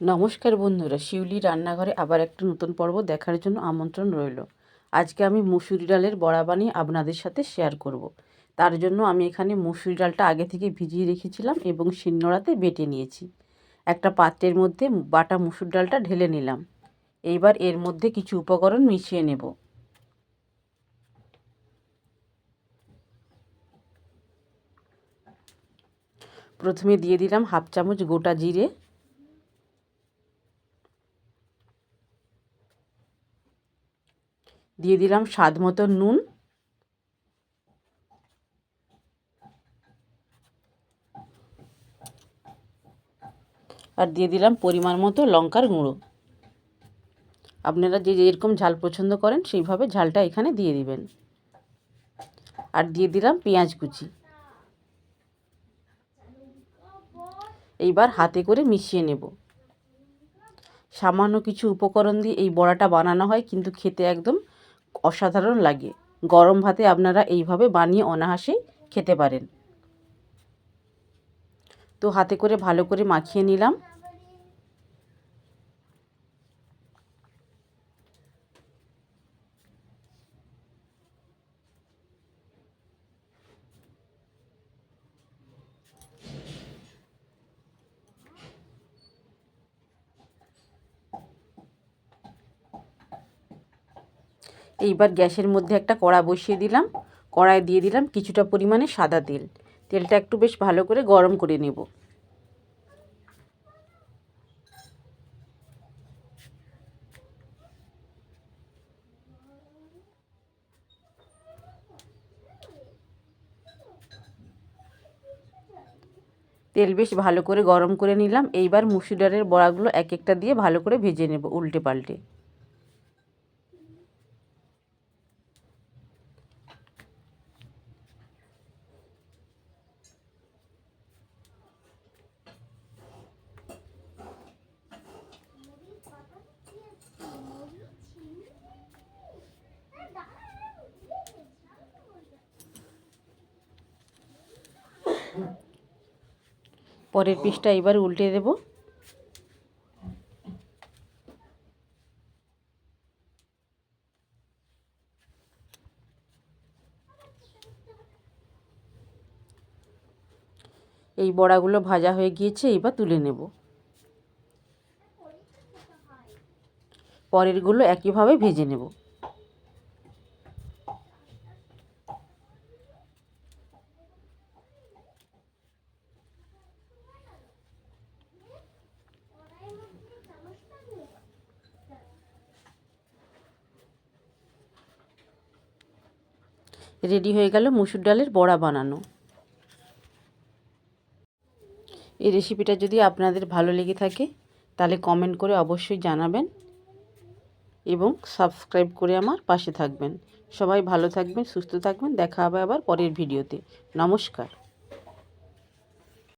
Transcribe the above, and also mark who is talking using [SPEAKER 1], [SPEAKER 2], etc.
[SPEAKER 1] নমস্কার বন্ধুরা, শিউলি রান্নাঘরে আবার একটা নতুন পর্ব দেখার জন্য আমন্ত্রণ রইল। আজকে আমি মুসুরি ডালের বড়া বানিয়ে আপনাদের সাথে শেয়ার করব। তার জন্য আমি এখানে মুসুরি ডালটা আগে থেকে ভিজিয়ে রেখেছিলাম এবং শিলনোড়াতে বেটে নিয়েছি। একটা পাত্রের মধ্যে বাটা মুসুর ডালটা ঢেলে নিলাম। এইবার এর মধ্যে কিছু উপকরণ মিশিয়ে নেব। প্রথমে দিয়ে দিলাম হাফ চামচ গোটা জিরে দিয়ে দিলাম স্বাদ মতো নুন। আর দিয়ে দিলাম পরিমাণ মতো লঙ্কার গুঁড়ো। আপনারা যে যেরকম ঝাল পছন্দ করেন, সেইভাবে ঝালটা এখানে দিয়ে দিবেন। আর দিয়ে দিলাম পেঁয়াজ কুচি। এইবার হাতে করে মিশিয়ে নেব। সামান্য কিছু উপকরণ দিয়ে এই বড়াটা বানানো হয়, কিন্তু খেতে একদম অসাধারণ লাগে। গরম ভাতে আপনারা এইভাবে বানিয়ে অনাহাসেই খেতে পারেন। তো হাতে করে ভালো করে মাখিয়ে নিলাম। এইবার গ্যাসের মধ্যে একটা কড়া বসিয়ে দিলাম। কড়ায় দিয়ে দিলাম কিছুটা পরিমাণে সাদা তেল। তেলটা একটু বেশ ভালো করে গরম করে নেব। তেল বেশ ভালো করে গরম করে নিলাম। এইবার মুসুর ডালের বড়াগুলো এক একটা দিয়ে ভালো করে ভেজে নেব উল্টে পাল্টে। পরের পিসটা এবার উল্টে দেব। এই বড়াগুলো ভাজা হয়ে গিয়েছে, এবার তুলে নেব। পরেরগুলো একইভাবে ভেজে নেব। রেডি হয়ে গেল মুসুর ডালের বড়া বানানো। এই রেসিপিটা যদি আপনাদের ভালো লেগে থাকে, তাহলে কমেন্ট করে অবশ্যই জানাবেন এবং সাবস্ক্রাইব করে আমার পাশে থাকবেন। সবাই ভালো থাকবেন, সুস্থ থাকবেন, দেখা হবে আবার পরের ভিডিওতে। নমস্কার।